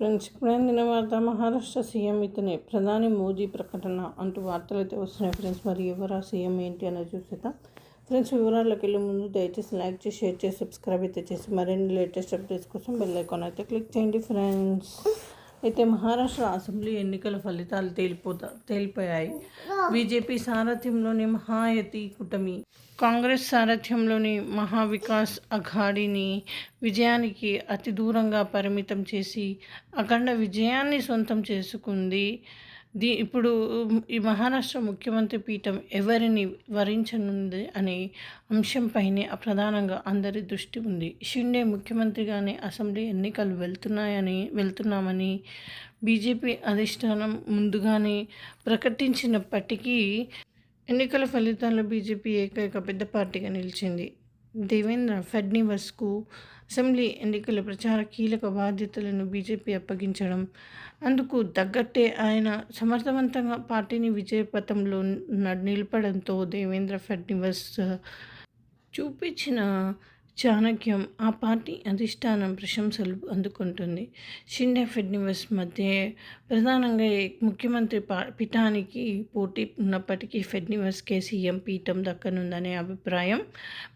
Friends ఇప్పుడే అందిన వార్త మహారాష్ట్ర సీఎం ఇతనే. ప్రధాని మోదీ ప్రకటన అంటూ వార్తలు అయితే వస్తున్నాయి ఫ్రెండ్స్. మరి ఎవరా సీఎం ఏంటి అనేది చూసేద్దాం. ఫ్రెండ్స్ వివరాల్లోకి వెళ్ళే ముందు దయచేసి లైక్ చేసి షేర్ చేసి సబ్స్క్రైబ్ అయితే చేసి మరిన్ని లేటెస్ట్ అప్డేట్స్ కోసం బెల్ ఐకాన్ అయితే క్లిక్ చేయండి ఫ్రెండ్స్. అయితే మహారాష్ట్ర అసెంబ్లీ ఎన్నికల ఫలితాలు తేలిపోతా తేలిపోయాయి. బీజేపీ సారథ్యంలోని మహాయతి కూటమి కాంగ్రెస్ సారథ్యంలోని మహావికాస్ అఘాడీని విజయానికి అతి దూరంగా పరిమితం చేసి అఖండ విజయాన్ని సొంతం చేసుకుంది దీ ఇప్పుడు ఈ మహారాష్ట్ర ముఖ్యమంత్రి పీఠం ఎవరిని వరించనుంది అనే అంశంపైనే ప్రధానంగా అందరి దృష్టి ఉంది. షిండే ముఖ్యమంత్రిగానే అసెంబ్లీ ఎన్నికలు వెళ్తున్నాయని వెళ్తున్నామని బీజేపీ అధిష్టానం ముందుగానే ప్రకటించినప్పటికీ ఎన్నికల ఫలితాల్లో బీజేపీ ఏకైక పెద్ద పార్టీగా నిలిచింది. దేవేంద్ర ఫడ్నివస్కు అసెంబ్లీ ఎన్నికల ప్రచార కీలక బాధ్యతలను బీజేపీ అప్పగించడం అందుకు తగ్గట్టే ఆయన సమర్థవంతంగా పార్టీని విజయపథంలో నిలపడంతో దేవేంద్ర ఫడ్నివస్ చూపించిన చాణక్యం ఆ పార్టీ అధిష్టానం ప్రశంసలు అందుకుంటుంది. షిండే ఫెడ్నివస్ మధ్య ప్రధానంగా ముఖ్యమంత్రి పీఠానికి పోటీ ఉన్నప్పటికీ ఫెడ్నివస్కే సీఎం పీఠం దక్కనుందనే అభిప్రాయం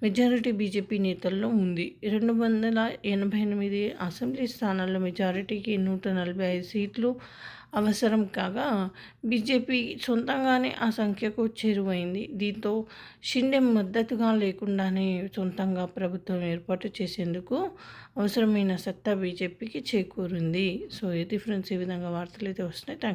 మెజారిటీ బీజేపీ నేతల్లో ఉంది. రెండు వందల ఎనభై ఎనిమిది అసెంబ్లీ స్థానాల్లో మెజారిటీకి నూట నలభై ఐదు సీట్లు అవసరం కాగా బీజేపీ సొంతంగానే ఆ సంఖ్యకు చేరువైంది. దీంతో షిండే మద్దతుగా లేకుండానే సొంతంగా ప్రభుత్వం ఏర్పాటు చేసేందుకు అవసరమైన సత్తా బీజేపీకి చేకూరింది. సో ఇది ఫ్రెండ్స్ ఈ విధంగా వార్తలు అయితే వస్తున్నాయి థ్యాంక్